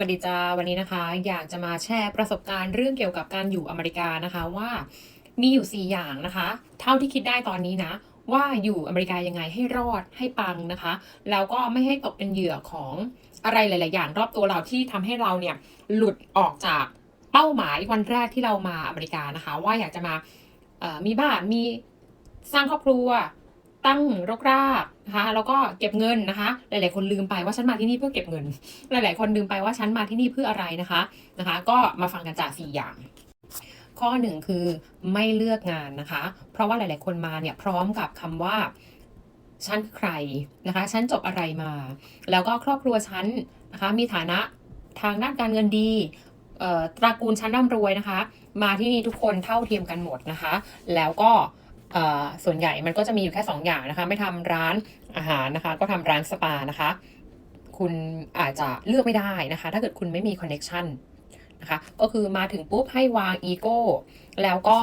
สวัสดีจ้าวันนี้นะคะ อยากจะมาแชร์ประสบการณ์เรื่องเกี่ยวกับการอยู่อเมริกานะคะว่ามีอยู่ 4 อย่างนะคะ เท่าที่คิดได้ตอนนี้นะ ว่าอยู่อเมริกายังไงให้รอดให้ปังนะคะ แล้วก็ไม่ให้ตกเป็นเหยื่อของอะไรหลาย ๆ อย่างรอบตัวเราที่ทำให้เราเนี่ยหลุดออกจากเป้าหมายวันแรกที่เรามาอเมริกานะคะ ว่าอยากจะมามีบ้านมีสร้างครอบครัว ตั้งรกรากนะคะแล้วก็เก็บเงินนะคะ หลาย ๆ คนลืมไปว่าฉันมาที่นี่เพื่อเก็บเงิน หลาย ๆ คนลืมไปว่าฉันมาที่นี่เพื่ออะไรนะคะนะคะ ก็มาฟังกันจากสี่อย่างข้อหนึ่งคือไม่เลือกงานนะคะ เพราะว่าหลาย ๆ คนมาเนี่ยพร้อมกับคำว่าฉันใครนะคะ ฉันจบอะไรมา แล้วก็ครอบครัวฉันนะคะ มีฐานะทางด้านการเงินดีเอ่อตระกูลชั้นร่ำรวยนะคะ มาที่นี่ทุกคนเท่าเทียมกันหมดนะคะ แล้วก็ ส่วนใหญ่มันก็จะมีอยู่แค่ 2 อย่างนะคะ ไม่ทำร้านอาหารนะคะ ก็ทำร้านสปานะคะ คุณอาจจะเลือกไม่ได้นะคะ ถ้าเกิดคุณไม่มีคอนเน็ชันนะคะก็คือมาถึงปุ๊บให้วางอีโก้แล้วก็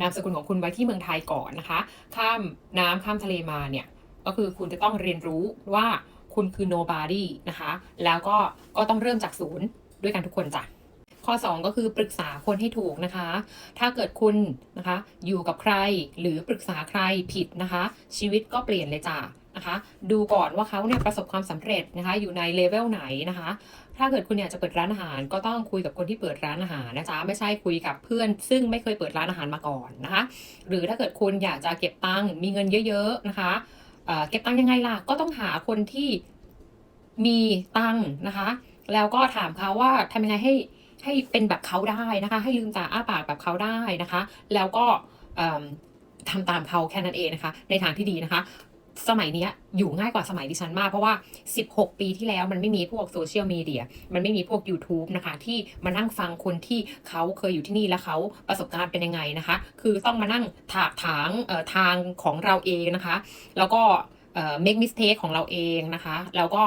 นามสกุลของคุณไว้ที่เมืองไทยก่อนนะคะ ข้ามน้ำข้ามทะเลมาเนี่ย ก็คือคุณจะต้องเรียนรู้ว่าคุณคือ nobody นะคะ แล้วก็ก็ต้องเริ่มจากศูนย์ด้วยกันทุกคนจ้ะ ข้อ 2 ก็คือปรึกษาคนให้ถูกนะคะ ถ้าเกิดคุณนะคะอยู่กับใครหรือปรึกษาใครผิดนะคะ ชีวิตก็เปลี่ยนเลยจ้ะนะคะดูก่อนว่าเขาเนี่ยประสบความสำเร็จนะคะ อยู่ในเลเวลไหนนะคะ ถ้าเกิดคุณอยากจะเปิดร้านอาหาร ก็ต้องคุยกับคนที่เปิดร้านอาหารนะจ๊ะไม่ใช่คุยกับเพื่อน ซึ่งไม่เคยเปิดร้านอาหารมาก่อนนะคะ หรือถ้าเกิดคุณอยากจะเก็บตังค์มีเงินเยอะๆนะคะเเก็บตังค์ยังไงล่ะก็ต้องหาคนที่มีตังค์นะคะ แล้วก็ถามเขาว่าทำยังไงให้ ให้เป็นแบบเขาได้นะคะ ให้ลืมตาอ้าปากแบบเขาได้นะคะ แล้วก็เอิ่มทำตามเขาแค่นั้นเองนะคะ ในทางที่ดีนะคะ สมัยนี้อยู่ง่ายกว่าสมัยดิฉันมาก เพราะว่า 16 ปีที่แล้วมันไม่มีพวกโซเชียลมีเดียมันไม่มีพวก YouTube นะคะ ที่มานั่งฟังคนที่เขาเคยอยู่ที่นี่แล้วเขาประสบการณ์เป็นยังไงนะคะ คือต้องมานั่งถากถางทางของเราเองนะคะ แล้วก็ make mistake ของเราเองนะคะ แล้วก็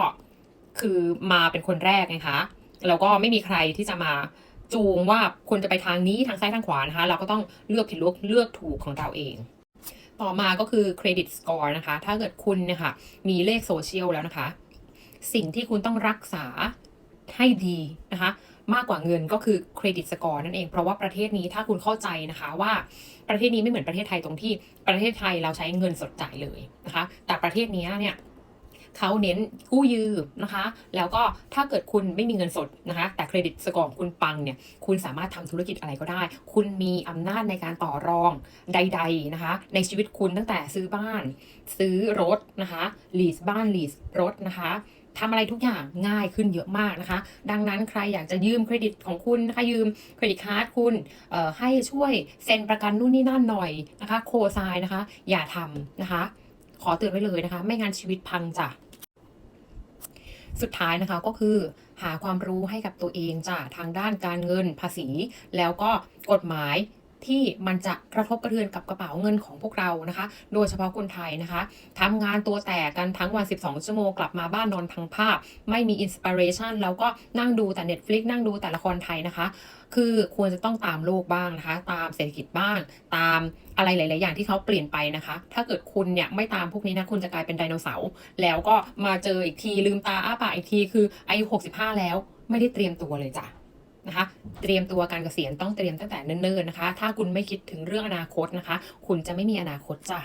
คือมาเป็นคนแรกไงคะ แล้วก็ไม่มีใครที่จะมาจูงว่าควรจะไปทางนี้ทางซ้ายทางขวานะคะ เราก็ต้องเลือกผิดเลือกเลือกถูกของเราเอง ต่อมาก็คือเครดิตสกอร์นะคะ ถ้าเกิดคุณเนี่ยค่ะมีเลขโซเชียลแล้วนะคะ สิ่งที่คุณต้องรักษาให้ดีนะคะมากกว่าเงินก็คือเครดิตสกอร์นั่นเอง เพราะว่าประเทศนี้ถ้าคุณเข้าใจนะคะว่าประเทศนี้ไม่เหมือนประเทศไทยตรงที่ประเทศไทยเราใช้เงินสดจ่ายเลยนะคะ แต่ประเทศนี้เนี่ย เขาเน้นกู้ยืมนะคะ แล้วก็ถ้าเกิดคุณไม่มีเงินสดนะคะ แต่เครดิตสกอร์ของคุณปังเนี่ย คุณสามารถทำธุรกิจอะไรก็ได้ คุณมีอำนาจในการต่อรองใด ๆนะคะ ในชีวิตคุณตั้งแต่ซื้อบ้าน ซื้อรถนะคะลีสบ้านลีสรถนะคะทำอะไรทุกอย่างง่ายขึ้นเยอะมากนะคะ ดังนั้นใครอยากจะยืมเครดิตของคุณนะคะยืมเครดิตการ์ดคุณเอ่อให้ช่วยเซ็นประกันนู่นนี่นั่นหน่อยนะคะ โคไซน์นะคะ อย่าทำนะคะ ขอเตือนไว้เลยนะคะ ไม่งั้นชีวิตพังจ้ะ สุดท้ายนะคะก็คือหาความรู้ให้กับตัวเองจากทางด้านการเงินภาษี แล้วก็กฎหมาย ที่มันจะกระทบกระเทือนกับกระเป๋าเงินของพวกเรานะคะ โดยเฉพาะคนไทยนะคะทำงานตัวแตกกันทั้งวัน 12 ชั่วโมงกลับมาบ้านนอนพังภาพ ไม่มีอินสปิเรชันแล้วก็นั่งดูแต่ Netflix นั่งดูแต่ละครไทยนะคะ คือควรจะต้องตามโลกบ้างนะคะ ตามเศรษฐกิจบ้าง ตามอะไรหลาย ๆ อย่างที่เขาเปลี่ยนไปนะคะ ถ้าเกิดคุณเนี่ยไม่ตามพวกนี้นะคุณจะกลายเป็นไดโนเสาร์แล้วก็มาเจออีกทีลืมตาอ้าปากอีกทีคืออายุ 65 แล้วไม่ได้เตรียมตัวเลยจ้ะ นะคะ เตรียมตัวการเกษียณต้องเตรียมตั้งแต่เนิ่นๆนะคะ ถ้าคุณไม่คิดถึงเรื่องอนาคตนะคะ คุณจะไม่มีอนาคตจ้ะ